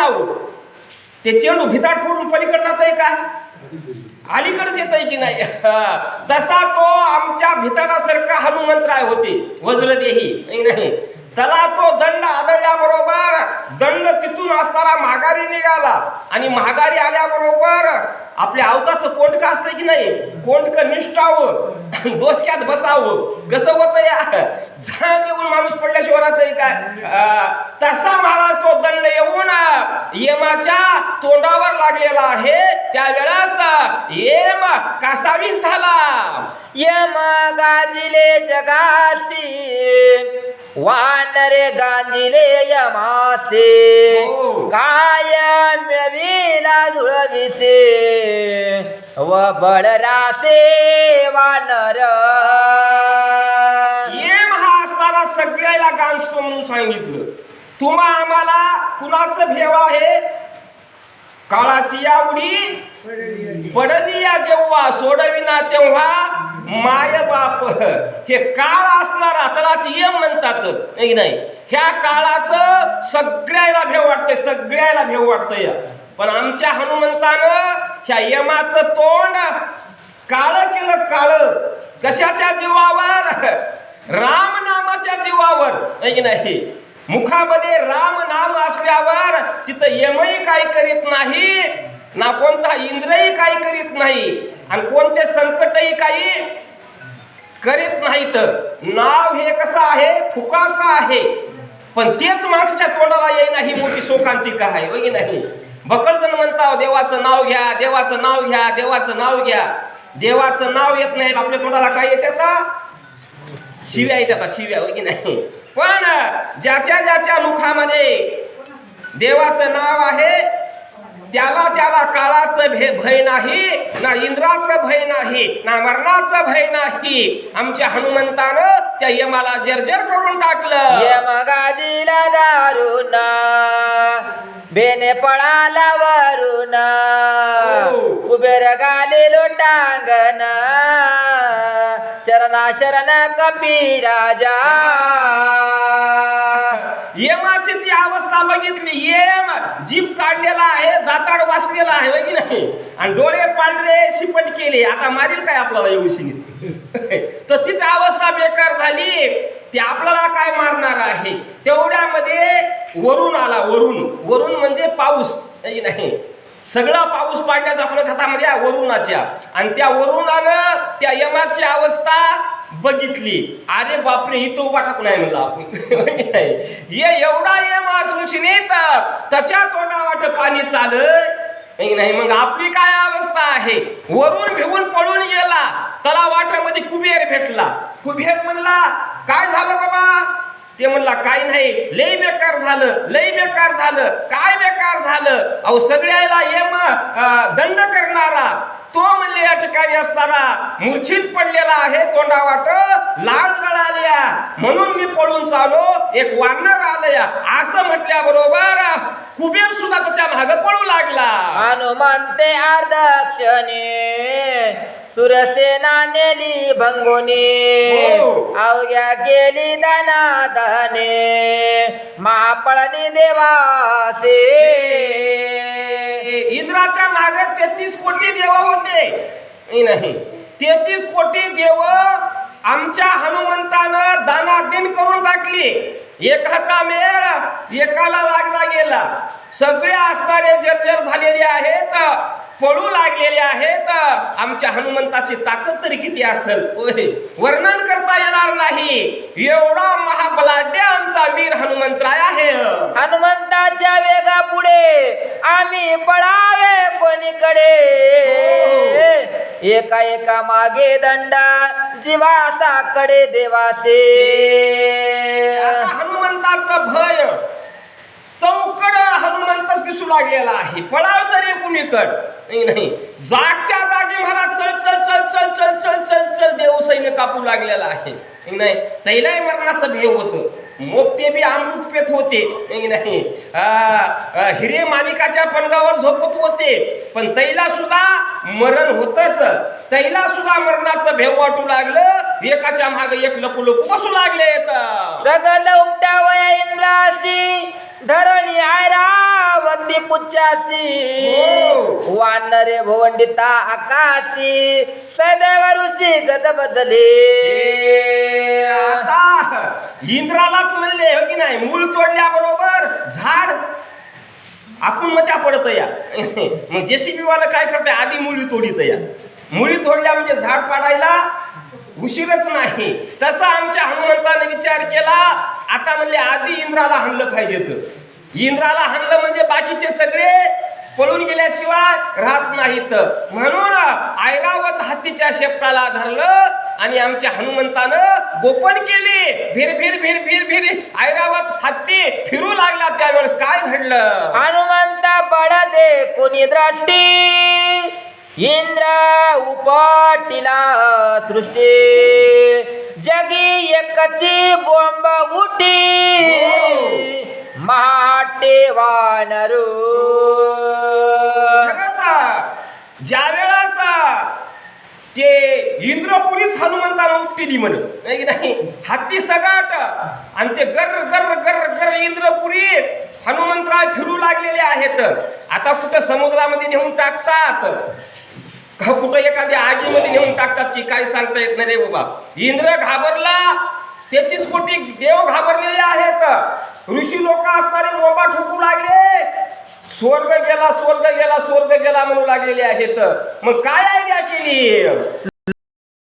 नाव. ते चेंडू भिताट फोडून पलीकडे जात आहे का? अलीकडेच येत आहे की नाही? तसा तो आमच्या भिताडासारखा हनुमंतराय होते. वज्रदेही. नाही, नाही. त्याला तो दंड आदळल्याबरोबर दंड तिथून असताना महागारी निघाला. आणि महागारी आल्याबरोबर आपल्या अवताचं कोंडक असतंय की नाही? कोंडक निष्ठावं. डोसक्यात बसावं. कसं होतं या? पडल्याशिवाय राहतंय काय? तसा महाराज तो दंड येऊन यमाच्या तोंडावर लागलेला आहे. त्यावेळेस येम कासावी झाला. यम गाजिले जगासी वानरे गांजिले यमासे. हो. काय मिळविला धुळविसे. व बळरासे वानर. हा सगळ्याला गांजतो म्हणून सांगितलं. तुम्हा आम्हाला कुणाचं भेव आहे? काळाची आवडी पडली या जेव्हा सोडविना तेव्हा माय बाप. हे काळ असणारा त्यालाच यम म्हणतात. नाही ह्या काळाचं सगळ्याला भेव वाटतंय सगळ्याला भेव वाटतंय. पण आमच्या हनुमंतानं ह्या यमाचं तोंड काळ केलं काळ. कशाच्या जीवावर? राम नामाच्या जीवावर है की नाही? मुखामध्ये राम नाम असल्यावर तिथं यमही काही करीत नाही ना कोणता इंद्रही काही करीत नाही आणि कोणते संकटही काही करीत नाहीत. नाव हे कसं आहे? फुकाचं आहे. पण तेच माणसाच्या तोंडाला येईना ही मोठी शोकांतिका आहे होय की नाही? बकळजण म्हणता देवाचं नाव घ्या देवाचं नाव घ्या देवाचं नाव घ्या देवाचं नाव येत नाही. आपल्या तोंडाला काय येते का शिव्या येतात शिव्या होय की नाही? पण ज्याच्या ज्याच्या मुखामध्ये देवाचं नाव आहे त्याला त्याला काळाचं भे भय नाही ना इंद्राचं भय नाही ना मरणाचं भय नाही. आमच्या हनुमंतानं त्या यमाला जर्जर करून टाकलं. यम गाजिला दारुण बेने पळाला वरुण हो. गाले लोटांगण. चरणा शरण कपी राजा. यमाची ती अवस्था बघितली. येम जीभ काढलेला आहे दाताड वाचलेला आहे की नाही? आणि डोळे पांढरे शिपट केले. आता मारील काय आपल्याला येऊशी तर तीच अवस्था बेकार झाली. ते आपल्याला काय मारणार आहे? तेवढ्यामध्ये वरून आला वरून. वरून म्हणजे पाऊस नाही? सगळा पाऊस पाडण्याचा आपल्या हातामध्ये वरुणाच्या. आणि त्या वरुणानं त्या यमाची अवस्था बघितली. अरे बापरे ही तो वाटत नाही म्हणला? आपण होय ये एवढा यम त्याच्या तोंडा वाट पाणी चालय नाही? मग आपली काय अवस्था आहे? वरून भिवून पळून गेला. त्याला वाटामध्ये कुबेर भेटला. कुबेर म्हणला काय झालं बाबा? ते म्हणला काय नाही. लय बेकार झालं. लय बेकार झालं. काय बेकार झालं? अहो सगळ्याला ये अं, दंड करणारा तो म्हणले या ठिकाणी असताना मूर्छित पडलेला आहे तोंडावाट लाल गळाल्या म्हणून मी पळून चालो एक वानर आलया. असं म्हटल्याबरोबर कुबेर सुद्धा त्याच्या माग पळू लागला. हनुमंते अर्धक्षणे सुरसेना नेली भंगोनी. हो. अवघ्या गेली दाना दाने महापळणी देवासे. इंद्राच्या मागे तेहतीस कोटी देव होते. नाही, तेहतीस कोटी देव आमच्या हनुमंतानं दानादिन करून टाकली. एकाचा मेळ एकाला लागला गेला. सगळे असणारे जर्जर झालेले आहेत पळू लागलेले आहेत. आमच्या हनुमंताची ताकद तरी किती असेल? वर्णन नाही. एवढा महाबलाढ्य आमचा वीर हनुमंतराय आहे. हनुमंताच्या वेगा पुढे आम्ही पळावे कोणीकडे? एका एका मागे दंडा जीवासाकडे देवासे. आता हनुमंताचं भय. चौकड हनुमंतच दिसू लागलेला आहे. पळाव तरी कुणीकड? नाही नाही. जागच्या चल चल चल चल चल देव सैन्य कापू लागलेला आहे. नाही, तैलाही मरणाचं भेव होत. मोठे बी अमृत पेत होते. नाही, हिरे मालिकाच्या पणगावर झोपत होते. पण तैला सुद्धा मरण होतच. तैला सुद्धा मरणाचं भेव वाटू लागलं. एकाच्या मागे एक लपू लपू बसू लागले. सगळ उमट्यावया इंद्रा. उच्चासी हो. वानरे भवंडिता आकाशी. सदैव ऋषी गत बदले. आता इंद्रालाच म्हणले हो की नाही? मूळ तोडल्याबरोबर झाड आपण मग त्या पडत या. मग जेसीबी वाला काय करते आधी मुळी तोडीत या. मुळी तोडल्या म्हणजे झाड पाडायला उशीरच नाही. तसा आमच्या हनुमंताने विचार केला. आता म्हणले आधी इंद्राला हाणलं पाहिजे तर इंद्राला हाणलं म्हणजे बाकीचे सगळे पळून गेल्याशिवाय राहत नाहीत. म्हणून ऐरावत हत्तीच्या शेपटाला धरलं आणि आमच्या हनुमंतानं गोपन केली. भिर भिर भिर भिर भिर. ऐरावत हत्ती फिरू लागला त्यावेळेस काय घडलं? हनुमंता बडा दे कोणी द्रष्टी इंद्र उपटिला सृष्टी. जगी एकची बोंब उठी. महाटेवानरू ज्या वेळेस ते इंद्रपुरीच हनुमंताला उपटिली म्हणे नाही की नाही? हत्ती सगाट. आणि ते गर गर गर गर इंद्रपुरी हनुमंतराव फिरू लागलेले आहेत. आता कुठं समुद्रामध्ये नेऊन टाकतात? का कुठं एखाद्या आगीमध्ये नेऊन टाकतात की काय सांगता येत नाही रे बाबा? इंद्र घाबरला तेहतीस कोटी देव घाबरलेले आहेत. ऋषी लोक असणारे बोंबा ठोकू लागले. स्वर्ग गेला स्वर्ग गेला स्वर्ग गेला म्हणू लागलेले आहेत. मग काय आयडिया केली?